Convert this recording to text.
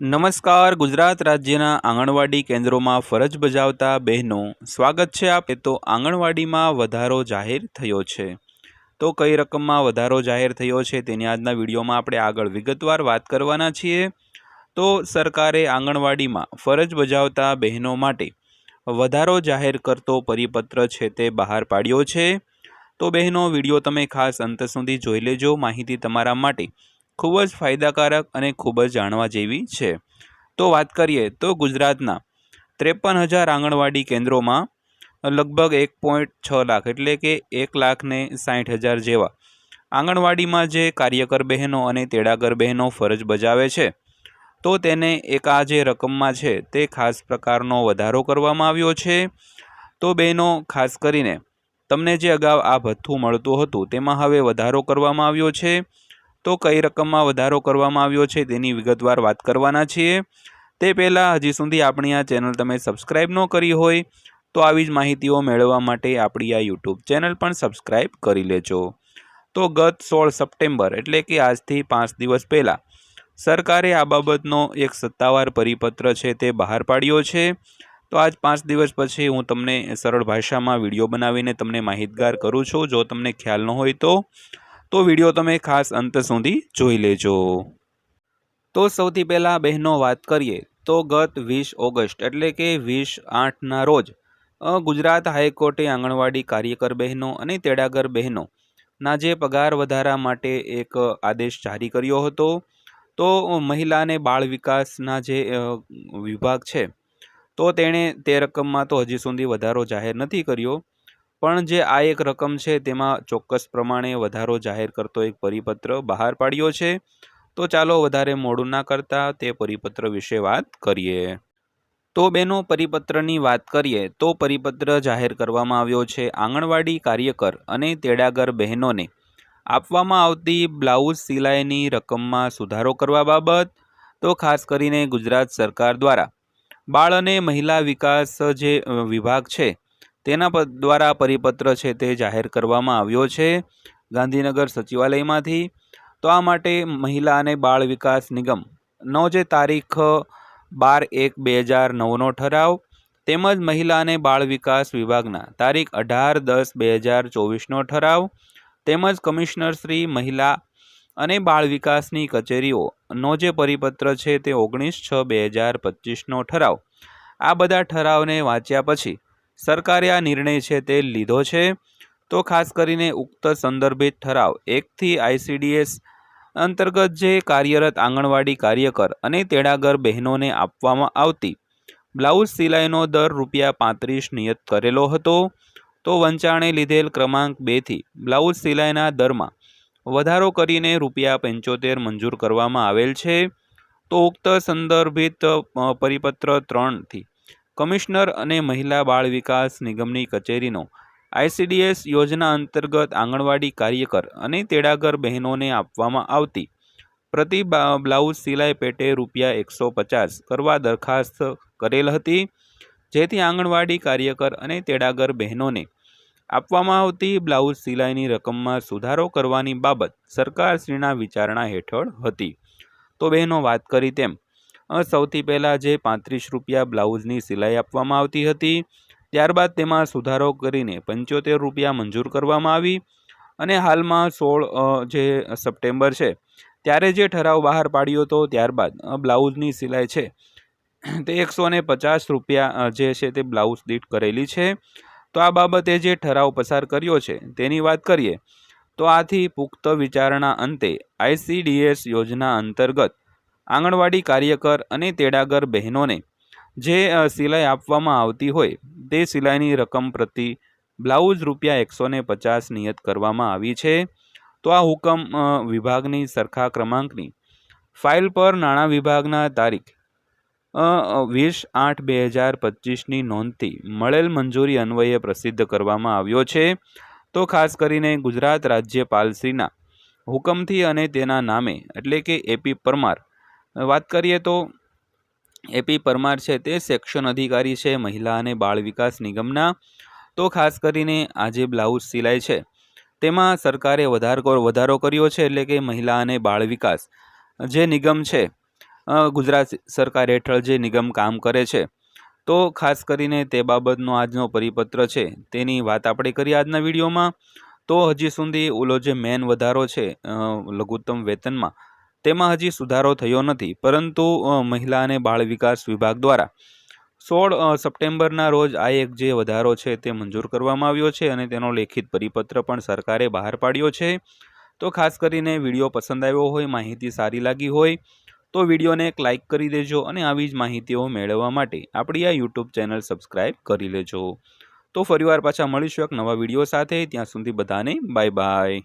નમસ્કાર, ગુજરાત રાજ્યના આંગણવાડી કેન્દ્રોમાં ફરજ બજાવતા બહેનો, સ્વાગત છે આપે તો આંગણવાડીમાં વધારો જાહેર થયો છે. તો કઈ રકમમાં વધારો જાહેર થયો છે તેની આજના વિડીયોમાં આપણે આગળ વિગતવાર વાત કરવાના છીએ. તો સરકારે આંગણવાડીમાં ફરજ બજાવતા બહેનો માટે વધારો જાહેર કરતો પરિપત્ર છે તે બહાર પાડ્યો છે. તો બહેનો, વીડિયો તમે ખાસ અંત સુધી જોઈ લેજો. માહિતી તમારા માટે ખૂબ જ ફાયદાકારક અને ખૂબ જ જાણવા જેવી છે. તો વાત કરીએ તો ગુજરાતના ત્રેપન હજાર આંગણવાડી કેન્દ્રોમાં લગભગ એક પોઈન્ટ છ લાખ એટલે કે એક લાખને સાઠ હજાર જેવા આંગણવાડીમાં જે કાર્યકર બહેનો અને તેડાગર બહેનો ફરજ બજાવે છે, તો તેને એક આ જે રકમમાં છે તે ખાસ પ્રકારનો વધારો કરવામાં આવ્યો છે. તો બહેનો, ખાસ કરીને તમને જે અગાઉ આ ભથ્થું મળતું હતું તેમાં હવે વધારો કરવામાં આવ્યો છે. તો કઈ રકમમાં વધારો કરવામાં આવ્યો છે તેની વિગતવાર વાત કરવાના છીએ. તે પહેલાં હજી સુધી આપણી આ ચેનલ તમે સબસ્ક્રાઈબ ન કરી હોય તો આવી જ માહિતીઓ મેળવવા માટે આપણી આ યુટ્યુબ ચેનલ પણ સબસ્ક્રાઈબ કરી લેજો. તો ગત સોળ સપ્ટેમ્બર એટલે કે આજથી પાંચ દિવસ પહેલાં સરકારે આ બાબતનો એક સત્તાવાર પરિપત્ર છે તે બહાર પાડ્યો છે. તો આજ પાંચ દિવસ પછી હું તમને સરળ ભાષામાં વીડિયો બનાવીને તમને માહિતગાર કરું છું. જો તમને ખ્યાલ ન હોય તો તો વીડિયો તમે ખાસ અંત સુધી જોઈ લેજો. તો સૌથી પહેલાં બહેનો વાત કરીએ, તો ગત વીસ ઓગસ્ટ એટલે કે વીસ આઠના રોજ ગુજરાત હાઈકોર્ટે આંગણવાડી કાર્યકર બહેનો અને તેડાગર બહેનો ના જે પગાર વધારા માટે એક આદેશ જારી કર્યો હતો. તો મહિલાને બાળ વિકાસના જે વિભાગ છે. તો તેણે તે રકમમાં તો હજી સુધી વધારો જાહેર નથી કર્યો. પણ જે આ એક રકમ છે તેમાં ચોક્કસ પ્રમાણે વધારો જાહેર કરતો એક પરિપત્ર બહાર પાડ્યો છે. તો ચાલો વધારે મોડું ના કરતા તે પરિપત્ર વિશે વાત કરીએ. તો બેનો, પરિપત્રની વાત કરીએ તો પરિપત્ર જાહેર કરવામાં આવ્યો છે આંગણવાડી કાર્યકર અને તેડાગર બહેનોને. આપવામાં આવતી બ્લાઉઝ સિલાઈની રકમમાં સુધારો કરવા બાબત, તો ખાસ કરીને ગુજરાત સરકાર દ્વારા. બાળ અને મહિલા વિકાસ જે વિભાગ છે તેના દ્વારા પરિપત્ર છે તે જાહેર કરવામાં આવ્યો છે ગાંધીનગર સચિવાલયમાંથી. તો આ માટે મહિલા અને બાળ વિકાસ નિગમનો જે તારીખ બાર એક બે હજાર નવનો ઠરાવ. તેમજ મહિલા અને બાળ વિકાસ વિભાગના તારીખ અઢાર દસ બે હજાર ચોવીસનો ઠરાવ. તેમજ કમિશનર શ્રી મહિલા અને બાળ વિકાસની કચેરીઓનો જે પરિપત્ર છે તે ઓગણીસ છ બે હજાર પચીસનો ઠરાવ. આ બધા ઠરાવને વાંચ્યા પછી સરકારે આ નિર્ણય છે તે લીધો છે. તો ખાસ કરીને ઉક્ત સંદર્ભિત ઠરાવ એકથી આઈસીડીએસ અંતર્ગત જે કાર્યરત આંગણવાડી કાર્યકર અને તેડાગર બહેનોને આપવામાં આવતી બ્લાઉઝ સિલાઈનો દર રૂપિયા પાંત્રીસ નિયત કરેલો હતો. તો વંચાણે લીધેલ ક્રમાંક બેથી બ્લાઉઝ સિલાઈના દરમાં વધારો કરીને રૂપિયા પંચોતેર મંજૂર કરવામાં આવેલ છે. તો ઉક્ત સંદર્ભિત પરિપત્ર ત્રણથી કમિશનર અને મહિલા બાળ વિકાસ નિગમની કચેરીનો આઈસીડીએસ યોજના અંતર્ગત આંગણવાડી કાર્યકર અને તેડાગર બહેનોને આપવામાં આવતી. પ્રતિ બ્લાઉઝ સિલાઈ પેટે રૂપિયા એકસો પચાસ કરવા દરખાસ્ત કરેલ હતી. જેથી આંગણવાડી કાર્યકર અને તેડાગર બહેનોને આપવામાં આવતી બ્લાઉઝ સિલાઈની રકમમાં સુધારો કરવાની બાબત સરકારશ્રીના વિચારણા હેઠળ હતી. તો બહેનો વાત કરી તેમ સૌથી પહેલાં જે પાંત્રીસ રૂપિયા બ્લાઉઝની સિલાઈ આપવામાં આવતી હતી, ત્યારબાદ તેમાં સુધારો કરીને પંચોતેર રૂપિયા મંજૂર કરવામાં આવી અને હાલમાં સોળ જે સપ્ટેમ્બર છે, ત્યારે જે ઠરાવ બહાર પાડ્યો હતો, ત્યારબાદ બ્લાઉઝની સિલાઈ છે, તે એકસો ને પચાસ રૂપિયા જે છે તે બ્લાઉઝ દીઠ કરેલી છે. તો આ બાબતે જે ઠરાવ પસાર કર્યો છે, તેની વાત કરીએ, તો આથી પુખ્ત વિચારણા અંતે આઈસીડીએસ યોજના અંતર્ગત આંગણવાડી કાર્યકર અને તેડાગર બહેનોને જે સિલાઈ આપવામાં આવતી હોય, તે સિલાઈની રકમ પ્રતિ બ્લાઉઝ રૂપિયા એકસો ને પચાસ નિયત કરવામાં આવી છે. તો આ હુકમ વિભાગની સરખા ક્રમાંકની ફાઇલ પર નાણાં વિભાગના તારીખ વીસ આઠ બે હજાર પચીસની નોંધથી મળેલ મંજૂરી અન્વયે પ્રસિદ્ધ કરવામાં આવ્યો છે. તો ખાસ કરીને ગુજરાત રાજ્યપાલશ્રીના હુકમથી અને તેના નામે, એટલે કે એપી પરમાર વાત કરીએ તો એપી પરમાર છે તે સેક્શન અધિકારી છે, મહિલા અને બાળ વિકાસ નિગમના. તો ખાસ કરીને આ જે બ્લાઉઝ સિલાઈ છે. તેમાં સરકારે વધારો વધારો કર્યો છે એટલે કે મહિલા અને બાળ વિકાસ. જે નિગમ છે ગુજરાત સરકાર હેઠળ જે નિગમ કામ કરે છે. તો ખાસ કરીને તે બાબતનો આજનો પરિપત્ર છે, તેની વાત આપણે કરીએ આજના વિડીયોમાં. તો હજી સુધી ઓલો જે મેન વધારો છે લઘુત્તમ વેતનમાં તેમાં હજી સુધારો થયો નથી, પરંતુ મહિલા અને બાળ વિકાસ વિભાગ દ્વારા સોળ સપ્ટેમ્બરના રોજ આ એક જે વધારો છે તે મંજૂર કરવામાં આવ્યો છે અને તેનો લેખિત પરિપત્ર પણ સરકારે બહાર પાડ્યો છે. તો ખાસ કરીને વીડિયો પસંદ આવ્યો હોય, માહિતી સારી લાગી હોય, તો વિડીયોને એક લાઇક કરી દેજો અને આવી જ માહિતીઓ મેળવવા માટે આપણી આ યુટ્યુબ ચેનલ સબસ્ક્રાઈબ કરી લેજો. તો ફરીવાર પાછા મળીશું એક નવા વીડિયો સાથે, ત્યાં સુધી બધાને બાય બાય.